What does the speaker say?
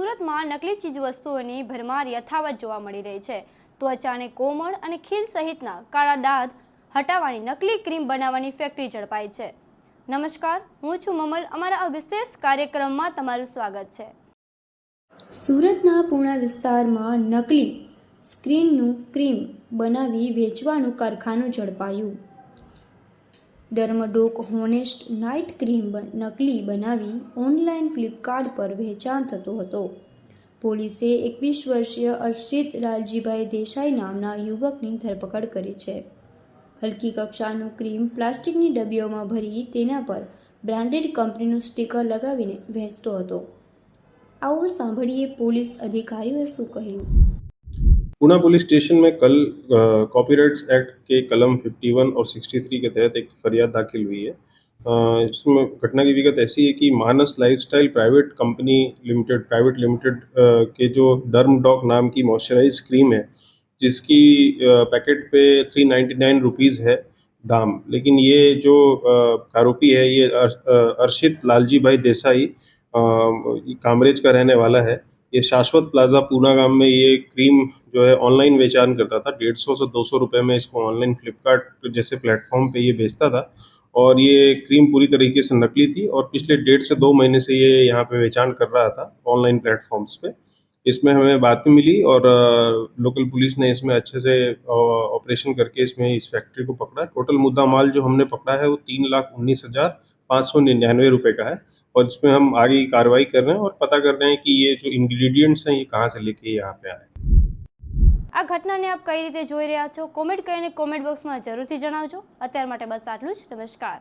સુરતમાં નકલી ચીજવસ્તુઓની ભરમાર યથાવત જોવા મળી રહી છે. ત્વચાને કોમળ અને ખીલ સહિતના કાળા દાંત હટાવવાની નકલી ક્રીમ બનાવવાની ફેક્ટરી ઝડપાઈ છે. નમસ્કાર, હું છું મમલ. અમારા આ વિશેષ કાર્યક્રમમાં તમારું સ્વાગત છે. સુરતના પૂણા વિસ્તારમાં નકલી સ્ક્રીનનું ક્રીમ બનાવી વેચવાનું કારખાનું ઝડપાયું. ડર્મડોક હોનેસ્ટ નાઇટ ક્રીમ નકલી બનાવી ઓનલાઈન ફ્લિપકાર્ટ પર વેચાણ થતો હતો. પોલીસે એકવીસ વર્ષીય અર્ષિત લાલજીભાઈ દેસાઈ નામના યુવકની ધરપકડ કરી છે. હલકી કક્ષાનું ક્રીમ પ્લાસ્ટિકની ડબ્બીઓમાં ભરી તેના પર બ્રાન્ડેડ કંપનીનું સ્ટીકર લગાવીને વેચતો હતો. આવો સાંભળીએ પોલીસ અધિકારીઓએ શું કહ્યું? पूना पुलिस स्टेशन में कल कॉपीराइट्स एक्ट के कलम 51 और 63 के तहत एक फरियाद दाखिल हुई है। इसमें घटना की विगत ऐसी है कि Manas lifestyle private company limited private limited के जो डर्म डॉक नाम की मॉइस्चराइज क्रीम है जिसकी पैकेट पे थ्री नाइन्टी नाइन रुपीज़ है दाम। लेकिन ये जो आरोपी है ये अर- अ, लालजी भाई देसाई कामरेज का रहने वाला है। ये शाश्वत प्लाजा पूना गाँव में ये क्रीम जो है ऑनलाइन बेचान करता था। डेढ़ सौ से दो सौ रुपये में इसको ऑनलाइन फ्लिपकार्ट जैसे प्लेटफॉर्म पे ये बेचता था और ये क्रीम पूरी तरीके से नकली थी और पिछले डेढ़ से दो महीने से ये यहाँ पे बेचान कर रहा था ऑनलाइन प्लेटफॉर्म्स पे। इसमें हमें बात भी मिली और लोकल पुलिस ने इसमें अच्छे से ऑपरेशन करके इसमें इस फैक्ट्री को पकड़ा। टोटल मुद्दा माल जो हमने पकड़ा है वो तीन लाख उन्नीस हज़ार पाँच सौ निन्यानवे रुपये का है और इसमें हम आगे की कार्रवाई कर रहे हैं और पता कर रहे हैं कि ये जो इंग्रेडिएंट्स हैं ये कहाँ से लेके यहाँ पे आए આ ઘટનાને આપ કઈ રીતે જોઈ રહ્યા છો કોમેન્ટ કરીને કોમેન્ટ બોક્સમાં જરૂરથી જણાવજો અત્યાર માટે બસ આટલું જ નમસ્કાર